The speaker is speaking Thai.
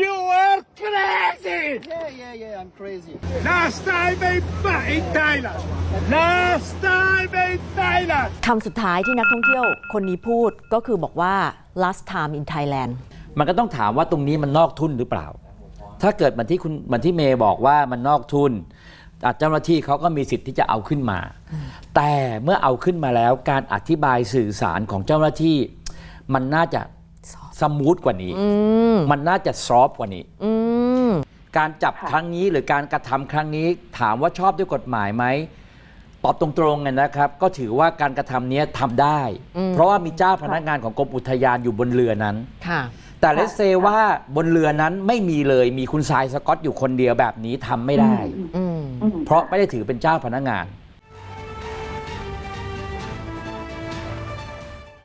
You are crazy! Yeah, yeah, yeah, I'm crazy. Last time in, in Thailand. Last time in Thailand. คำสุดท้ายที่นักท่องเที่ยวคนนี้พูดก็คือบอกว่า last time in Thailand มันก็ต้องถามว่าตรงนี้มันนอกทุนหรือเปล่า ถ้าเกิดมันที่คุณมันที่เมย์บอกว่ามันนอกทุนอาจเจ้าหน้าที่เขาก็มีสิทธิ์ที่จะเอาขึ้นมา แต่เมื่อเอาขึ้นมาแล้วการอธิบายสื่อสารของเจ้าหน้าที่ มันน่าจะ สมูทกว่านี้ มันน่าจะซอฟต์กว่านี้อืมการจับครั้งนี้หรือการกระทำครั้งนี้ ถามว่าชอบด้วยกฎหมายไหมตอบตรงๆกันนะครับ ก็ถือว่าการกระทำเนี้ยทำได้ เพราะว่ามีเจ้าพนักงานของกรมอุทยานอยู่บนเรือนั้นค่ะ แต่เลสเซว่าบนเรือนั้นไม่มีเลยมีคุณทรายสกอตอยู่คนเดียวแบบนี้ทำไม่ได้อืมเพราะไม่ได้ถือเป็นเจ้าพนักงานค